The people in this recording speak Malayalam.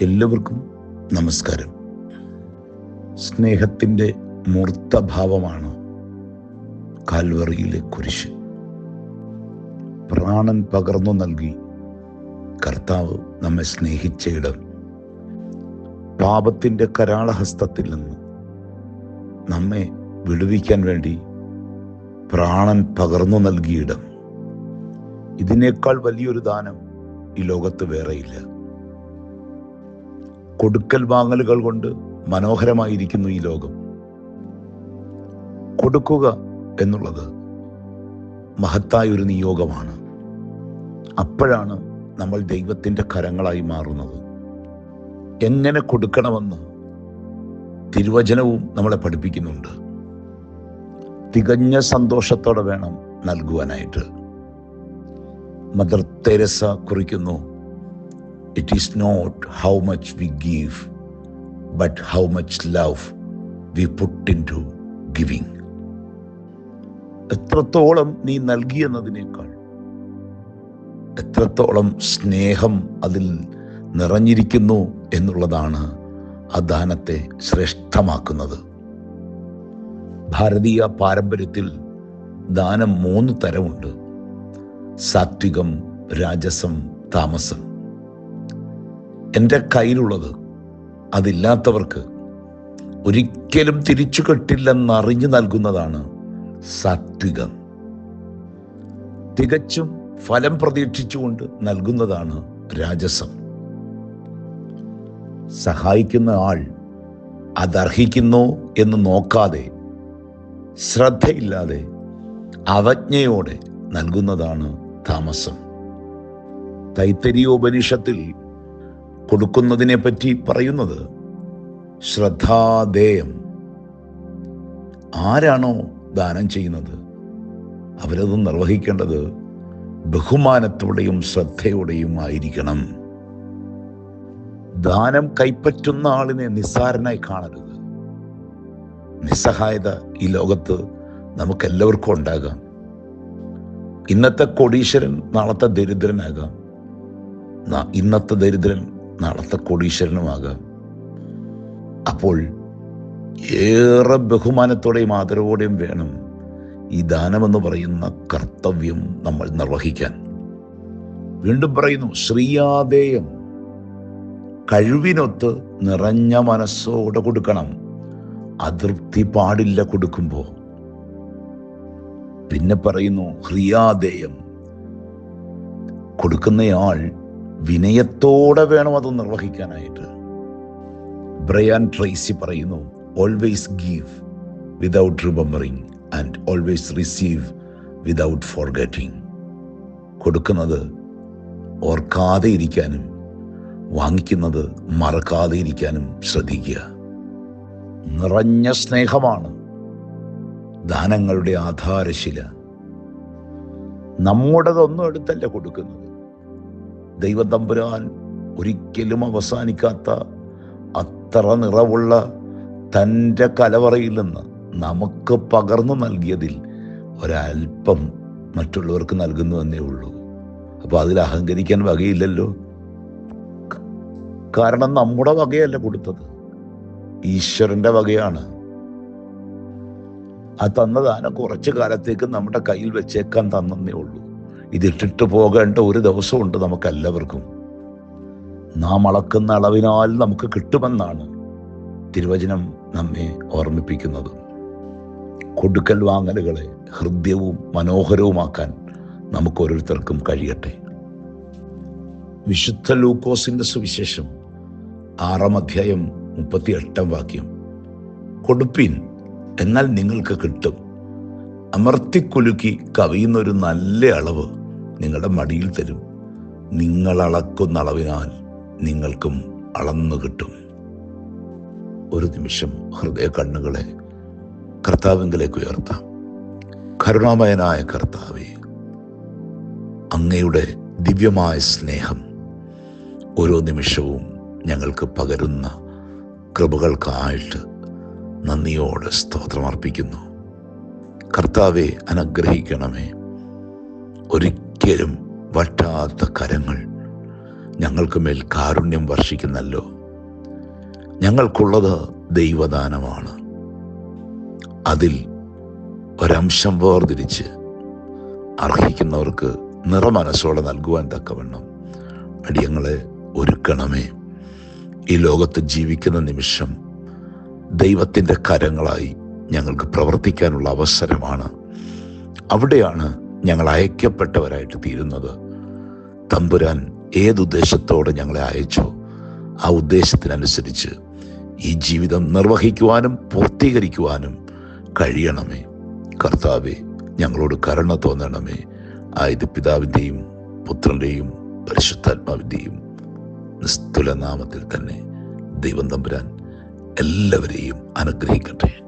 എല്ലാവർക്കും നമസ്കാരം. സ്നേഹത്തിന്റെ മൂർത്തഭാവമാണ് കാൽവറിയിലെ കുരിശ്. പ്രാണൻ പകർന്നു നൽകി കർത്താവ് നമ്മെ സ്നേഹിച്ച ഇടം. പാപത്തിന്റെ കരാളഹസ്തത്തിൽ നിന്ന് നമ്മെ വിടുവിക്കാൻ വേണ്ടി പ്രാണൻ പകർന്നു നൽകിയിടം ഇതിനേക്കാൾ വലിയൊരു ദാനം ഈ ലോകത്ത് വേറെയില്ല. കൊടുക്കൽ വാങ്ങലുകൾ കൊണ്ട് മനോഹരമായിരിക്കുന്നു ഈ ലോകം. കൊടുക്കുക എന്നുള്ളത് മഹത്തായ ഒരു നിയോഗമാണ്. അപ്പോഴാണ് നമ്മൾ ദൈവത്തിന്റെ കരങ്ങളായി മാറുന്നത്. എങ്ങനെ കൊടുക്കണമെന്ന് തിരുവചനവും നമ്മളെ പഠിപ്പിക്കുന്നുണ്ട്. തികഞ്ഞ സന്തോഷത്തോടെ വേണം നൽകുവാനായിട്ട്. മദർ തെരസ കുറിക്കുന്നു it is not how much we give but how much love we put into giving എത്രത്തോളം നീ നൽകിയെന്നതിനേക്കാൾ എത്രത്തോളം സ്നേഹം അതിൽ നിറഞ്ഞിരിക്കുന്നു എന്നുള്ളതാണ് ആ ദാനത്തെ ശ്രേഷ്ഠമാക്കുന്നത്. ഭാരതീയ പാരമ്പര്യത്തിൽ ദാനം മൂന്ന് തരമുണ്ട്. സാത്വികം രാജസം താമസം. എന്റെ കയ്യിലുള്ളത് അതില്ലാത്തവർക്ക് ഒരിക്കലും തിരിച്ചു കെട്ടില്ലെന്നറിഞ്ഞു നൽകുന്നതാണ് സാത്വികം. തികച്ചും ഫലം പ്രതീക്ഷിച്ചുകൊണ്ട് നൽകുന്നതാണ് രാജസം. സഹായിക്കുന്ന ആൾ അതർഹിക്കുന്നു എന്ന് നോക്കാതെ ശ്രദ്ധയില്ലാതെ അവജ്ഞയോടെ നൽകുന്നതാണ് താമസം. തൈത്തരീയോപനിഷത്തിൽ കൊടുക്കുന്നതിനെ പറ്റി പറയുന്നത്? ശ്രദ്ധാദേയം. ആരാണോ ദാനം ചെയ്യുന്നത്? അവരത് നിർവഹിക്കേണ്ടത് ബഹുമാനത്തോടെയും ശ്രദ്ധയോടെയും ആയിരിക്കണം. ദാനം കൈപ്പറ്റുന്ന ആളിനെ നിസ്സാരനായി കാണരുത്. നിസ്സഹായത ഈ ലോകത്ത് നമുക്കെല്ലാവർക്കും ഉണ്ടാകാം. ഇന്നത്തെ കോടീശ്വരൻ നാളത്തെ ദരിദ്രനാകാം. ഇന്നത്തെ ദരിദ്രൻ നാളത്തെ കോടീശ്വരനുമാകാം. അപ്പോൾ ഏറെ ബഹുമാനത്തോടെയും ആദരവോടെയും വേണം ഈ ദാനമെന്ന് പറയുന്ന കർത്തവ്യം നമ്മൾ നിർവഹിക്കാൻ. വീണ്ടും പറയുന്നു ശ്രീയാദേയം കഴിവിനൊത്ത് നിറഞ്ഞ മനസ്സോടെ കൊടുക്കണം. അതൃപ്തി പാടില്ല കൊടുക്കുമ്പോൾ പിന്നെ പറയുന്നു ഹ്രിയാദേയം കൊടുക്കുന്നയാൾ വിനയത്തോടെ വേണം അത് നിർവഹിക്കാനായിട്ട്. ബ്രയാൻ ട്രേസി പറയുന്നു always give without remembering and always receive without forgetting കൊടുക്കുന്നത് ഓർക്കാതെ ഇരിക്കാനും വാങ്ങിക്കുന്നത് മറക്കാതെ ഇരിക്കാനും ശ്രദ്ധിക്കുക. നിറഞ്ഞ സ്നേഹമാണ് ദാനങ്ങളുടെ ആധാരശില. നമ്മുടേതൊന്നും എടുത്തല്ല കൊടുക്കുന്നത്. ദൈവതമ്പുരാൻ ഒരിക്കലും അവസാനിക്കാത്ത അത്ര നിറവുള്ള തന്റെ കലവറയിൽ നിന്ന് നമുക്ക് പകർന്നു നൽകിയതിൽ ഒരൽപ്പം മറ്റുള്ളവർക്ക് നൽകുന്നു എന്നേ ഉള്ളൂ. അപ്പോൾ അതിൽ അഹങ്കരിക്കാൻ വകയില്ലല്ലോ. കാരണം നമ്മുടെ വകയല്ല കൊടുത്തത്. ഈശ്വരന്റെ വകയാണ്. ആ തന്ന ദാനം കുറച്ചു കാലത്തേക്ക് നമ്മുടെ കയ്യിൽ വെച്ചേക്കാൻ തന്നേ ഉള്ളൂ. ഇതിട്ടിട്ട് പോകേണ്ട ഒരു ദിവസമുണ്ട് നമുക്കെല്ലാവർക്കും. നാം അളക്കുന്ന അളവിനാൽ നമുക്ക് കിട്ടുമെന്നാണ് തിരുവചനം നമ്മെ ഓർമ്മിപ്പിക്കുന്നത്. കൊടുക്കൽ വാങ്ങലുകളെ ഹൃദ്യവും മനോഹരവുമാക്കാൻ നമുക്ക് ഓരോരുത്തർക്കും കഴിയട്ടെ. വിശുദ്ധ ലൂക്കോസിന്റെ സുവിശേഷം ആറാം അധ്യായം മുപ്പത്തി എട്ടാം വാക്യം. കൊടുപ്പീൻ എന്നാൽ നിങ്ങൾക്ക് കിട്ടും. അമർത്തിക്കുലുക്കി കവിയുന്നൊരു നല്ല അളവ് നിങ്ങളുടെ മടിയിൽ തരും. നിങ്ങൾ അളക്കുന്ന അളവിനാൽ നിങ്ങൾക്കും അളന്നു കിട്ടും. ഒരു നിമിഷം ഹൃദയ കണ്ണുകളെ കർത്താവിങ്കിലേക്ക് ഉയർത്താം. കരുണാമയനായ കർത്താവെ അങ്ങയുടെ ദിവ്യമായ സ്നേഹം ഓരോ നിമിഷവും ഞങ്ങൾക്ക് പകരുന്ന കൃപകൾക്കായിട്ട് നന്ദിയോടെ സ്തോത്രമർപ്പിക്കുന്നു കർത്താവെ അനുഗ്രഹിക്കണമേ. ഒരിക്കലും വട്ടാത്ത കരങ്ങൾ ഞങ്ങൾക്ക് മേൽ കാരുണ്യം വർഷിക്കുന്നല്ലോ. ഞങ്ങൾക്കുള്ളത് ദൈവദാനമാണ്. അതിൽ ഒരംശം വേർതിരിച്ച് അർഹിക്കുന്നവർക്ക് നിറമനസ്സോടെ നൽകുവാൻ തക്കവണ്ണം അടിയങ്ങളെ ഒരുക്കണമേ. ഈ ലോകത്ത് ജീവിക്കുന്ന നിമിഷം ദൈവത്തിന്റെ കരങ്ങളായി ഞങ്ങൾക്ക് പ്രവർത്തിക്കാനുള്ള അവസരമാണ്. അവിടെയാണ് ഞങ്ങൾ അയക്കപ്പെട്ടവരായിട്ട് തീരുന്നത്. തമ്പുരാൻ ഏതുദ്ദേശത്തോടെ ഞങ്ങളെ അയച്ചോ ആ ഉദ്ദേശത്തിനനുസരിച്ച് ഈ ജീവിതം നിർവഹിക്കുവാനും പൂർത്തീകരിക്കുവാനും കഴിയണമേ. കർത്താവെ ഞങ്ങളോട് കരുണ തോന്നണമേ. ആയത് പിതാവിന്റെയും പുത്രന്റെയും പരിശുദ്ധാത്മാവിന്റെയും നിസ്തുലനാമത്തിൽ തന്നെ ദൈവം തമ്പുരാൻ എല്ലാവരെയും അനുഗ്രഹിക്കട്ടെ.